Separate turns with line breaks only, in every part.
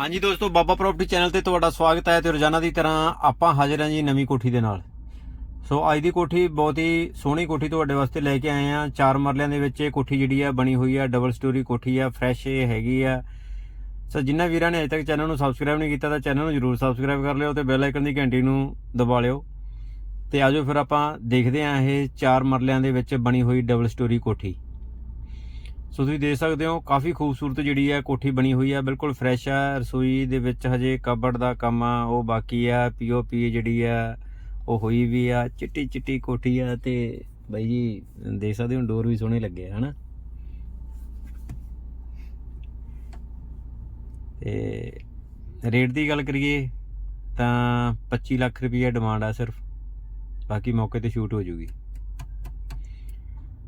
ਹਾਂਜੀ ਦੋਸਤੋ, ਬਾਬਾ property channel ਤੇ ਤੁਹਾਡਾ ਸਵਾਗਤ ਹੈ ਤੇ ਰੋਜ਼ਾਨਾ ਦੀ ਤਰ੍ਹਾਂ ਆਪਾਂ ਹਾਜ਼ਰ ਹਾਂ ਜੀ ਨਵੀਂ ਕੋਠੀ ਦੇ ਨਾਲ। ਸੋ ਅੱਜ ਦੀ ਕੋਠੀ ਬਹੁਤ ਹੀ ਸੋਹਣੀ ਕੋਠੀ ਤੁਹਾਡੇ ਵਾਸਤੇ ਲੈ ਕੇ ਆਏ ਆ ਚਾਰ ਮਰਲਿਆਂ ਦੇ ਵਿੱਚ ਇਹ ਕੋਠੀ ਜਿਹੜੀ ਆ ਬਣੀ ਹੋਈ ਆ ਡਬਲ ਸਟੋਰੀ ਕੋਠੀ ਆ ਫਰੈਸ਼ ਇਹ ਹੈਗੀ ਆ। ਸੋ ਜਿਨ੍ਹਾਂ ਵੀਰਾਂ ਨੇ ਅਜੇ ਤੱਕ ਚੈਨਲ ਨੂੰ ਸਬਸਕ੍ਰਾਈਬ ਨਹੀਂ ਕੀਤਾ ਤਾਂ ਚੈਨਲ ਨੂੰ ਜਰੂਰ ਸਬਸਕ੍ਰਾਈਬ ਕਰ ਲਿਓ ਤੇ ਬੈਲ ਆਈਕਨ ਦੀ ਘੰਟੀ ਨੂੰ ਦਬਾ ਲਿਓ। ਤੇ ਆਜੋ ਫਿਰ ਆਪਾਂ ਦੇਖਦੇ ਹਾਂ ਇਹ ਚਾਰ ਮਰਲਿਆਂ ਦੇ ਵਿੱਚ ਬਣੀ ਹੋਈ ਡਬਲ ਸਟੋਰੀ ਕੋਠੀ। ਸੋ ਤੁਸੀਂ ਦੇਖ ਸਕਦੇ ਹੋ, ਕਾਫੀ ਖੂਬਸੂਰਤ ਜਿਹੜੀ ਹੈ ਕੋਠੀ ਬਣੀ ਹੋਈ ਹੈ, ਬਿਲਕੁਲ ਫਰੈਸ਼ ਆ ਰਸੋਈ ਦੇ ਵਿੱਚ ਹਜੇ ਕਬੜ ਦਾ ਕੰਮ ਆ, ਉਹ ਬਾਕੀ ਆ ਪੀਓਪੀ ਜਿਹੜੀ ਆ, ਉਹ ਹੋਈ ਵੀ ਆ, ਚਿੱਟੀ ਚਿੱਟੀ ਕੋਠੀ ਆ ਤੇ ਬਾਈ ਜੀ, ਦੇਖ ਸਕਦੇ ਹੋ ਡੋਰ ਵੀ ਸੋਹਣੇ ਲੱਗੇ ਆ, ਹਨਾ? ਤੇ ਰੇਟ ਦੀ ਗੱਲ ਕਰੀਏ, ਤਾਂ 25 ਲੱਖ ਰੁਪਏ ਡਿਮਾਂਡ ਆ ਸਿਰਫ, ਬਾਕੀ ਮੌਕੇ ਤੇ ਸ਼ੂਟ ਹੋ ਜੂਗੀ।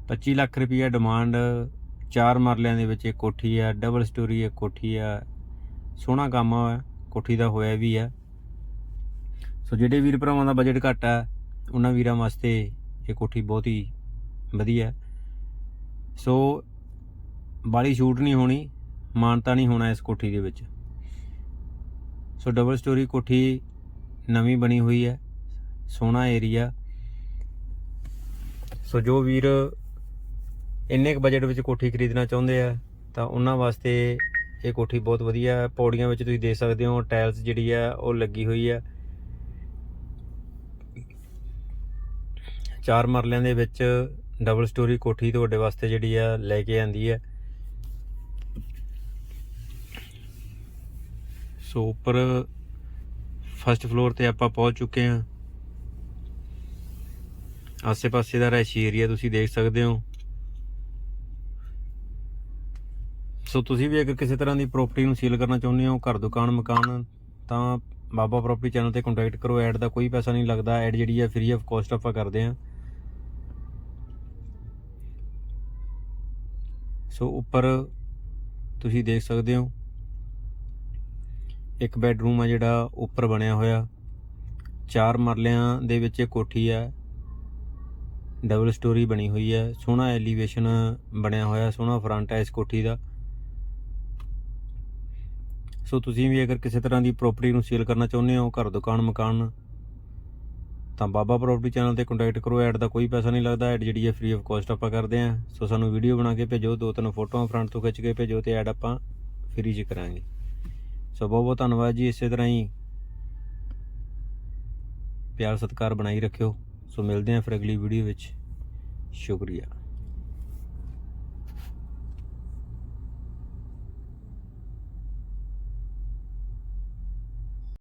25 ਲੱਖ ਰੁਪਏ ਡਿਮਾਂਡ ਚਾਰ ਮਰਲਿਆਂ ਦੇ ਵਿੱਚ ਇਹ ਕੋਠੀ ਆ ਡਬਲ ਸਟੋਰੀ ਇੱਕ ਕੋਠੀ ਆ, ਸੋਹਣਾ ਕੰਮ ਆ, ਕੋਠੀ ਦਾ ਹੋਇਆ ਵੀ ਆ। ਸੋ ਜਿਹੜੇ ਵੀਰ ਭਰਾਵਾਂ ਦਾ ਬਜਟ ਘੱਟ ਆ, ਉਹਨਾਂ ਵੀਰਾਂ ਵਾਸਤੇ ਇਹ ਕੋਠੀ ਬਹੁਤ ਹੀ ਵਧੀਆ। ਸੋ ਬਾਲੀ ਸ਼ੂਟ ਨਹੀਂ ਹੋਣੀ, ਮਾਨਤਾ ਨਹੀਂ ਹੋਣਾ ਇਸ ਕੋਠੀ ਦੇ ਵਿੱਚ। ਸੋ ਡਬਲ ਸਟੋਰੀ ਕੋਠੀ ਨਵੀਂ ਬਣੀ ਹੋਈ ਹੈ ਸੋਹਣਾ ਏਰੀਆ ਸੋ ਜੋ ਵੀਰ ਇੰਨੇ ਕੁ ਬਜਟ ਵਿੱਚ ਕੋਠੀ ਖਰੀਦਣਾ ਚਾਹੁੰਦੇ ਆ, ਤਾਂ ਉਹਨਾਂ ਵਾਸਤੇ ਇਹ ਕੋਠੀ ਬਹੁਤ ਵਧੀਆ ਪੌੜੀਆਂ ਵਿੱਚ ਤੁਸੀਂ ਦੇਖ ਸਕਦੇ ਹੋ, ਟਾਇਲਸ ਜਿਹੜੀ ਆ, ਉਹ ਲੱਗੀ ਹੋਈ ਆ। ਚਾਰ ਮਰਲਿਆਂ ਦੇ ਵਿੱਚ ਡਬਲ ਸਟੋਰੀ ਕੋਠੀ ਤੁਹਾਡੇ ਵਾਸਤੇ ਜਿਹੜੀ ਆ, ਲੈ ਕੇ ਆਂਦੀ ਹੈ ਸੋ ਉੱਪਰ ਫਸਟ ਫਲੋਰ ਤੇ ਆਪਾਂ ਪਹੁੰਚ ਚੁੱਕੇ ਹਾਂ ਆਸੇ-ਪਾਸੇ ਦਾ ਰਹਿਸ਼ੀ ਏਰੀਆ ਤੁਸੀਂ ਦੇਖ ਸਕਦੇ ਹੋ। ਸੋ ਤੁਸੀਂ ਵੀ ਅਗਰ ਕਿਸੇ ਤਰ੍ਹਾਂ ਦੀ ਪ੍ਰਾਪਰਟੀ ਨੂੰ ਸੀਲ ਕਰਨਾ ਚਾਹੁੰਦੇ ਹੋ, ਘਰ, ਦੁਕਾਨ, ਮਕਾਨ, ਤਾਂ ਬਾਬਾ ਪ੍ਰਾਪਰਟੀ ਚੈਨਲ ਤੇ ਕੰਟੈਕਟ ਕਰੋ। ਐਡ ਦਾ ਕੋਈ ਪੈਸਾ ਨਹੀਂ ਲੱਗਦਾ। ਐਡ ਜਿਹੜੀ ਹੈ ਫ੍ਰੀ ਆਫ ਕਾਸਟ ਆਪਾਂ ਕਰਦੇ ਹਾਂ। ਸੋ ਉੱਪਰ ਤੁਸੀਂ ਦੇਖ ਸਕਦੇ ਹੋ, ਇੱਕ ਬੈੱਡਰੂਮ ਆ ਜਿਹੜਾ ਉੱਪਰ ਬਣਿਆ ਹੋਇਆ। ਚਾਰ ਮਰਲਿਆਂ ਦੇ ਵਿੱਚ ਇਹ ਕੋਠੀ ਆ ਡਬਲ ਸਟੋਰੀ ਬਣੀ ਹੋਈ ਹੈ। ਸੋਹਣਾ ਐਲੀਵੇਸ਼ਨ ਬਣਿਆ ਹੋਇਆ, ਸੋਹਣਾ ਫਰੰਟ ਹੈ ਇਸ ਕੋਠੀ ਦਾ। ਸੋ ਤੁਸੀਂ ਵੀ ਅਗਰ ਕਿਸੇ ਤਰ੍ਹਾਂ ਦੀ ਪ੍ਰਾਪਰਟੀ ਨੂੰ ਸੇਲ ਕਰਨਾ ਚਾਹੁੰਦੇ ਹੋ, ਘਰ, ਦੁਕਾਨ, ਮਕਾਨ, ਤਾਂ ਬਾਬਾ ਪ੍ਰਾਪਰਟੀ ਚੈਨਲ ਤੇ ਕੰਟੈਕਟ ਕਰੋ। ਐਡ ਦਾ ਕੋਈ ਪੈਸਾ ਨਹੀਂ ਲੱਗਦਾ। ਐਡ ਜਿਹੜੀ ਹੈ ਫ੍ਰੀ ਆਫ ਕਾਸਟ ਆਪਾਂ ਕਰਦੇ ਹਾਂ। ਸੋ ਸਾਨੂੰ ਵੀਡੀਓ ਬਣਾ ਕੇ ਭੇਜੋ, ਦੋ ਤਿੰਨ ਫੋਟੋਆਂ ਫਰੰਟ ਤੋਂ ਖਿੱਚ ਕੇ ਭੇਜੋ ਤੇ ਐਡ ਆਪਾਂ ਫ੍ਰੀ ਚ ਕਰਾਂਗੇ। ਸੋ ਬਹੁਤ ਬਹੁਤ ਧੰਨਵਾਦ ਜੀ। ਇਸੇ ਤਰ੍ਹਾਂ ਹੀ ਪਿਆਰ ਸਤਿਕਾਰ ਬਣਾਈ ਰੱਖਿਓ। ਸੋ ਮਿਲਦੇ ਹਾਂ ਫਿਰ ਅਗਲੀ ਵੀਡੀਓ ਵਿੱਚ। ਸ਼ੁਕਰੀਆ।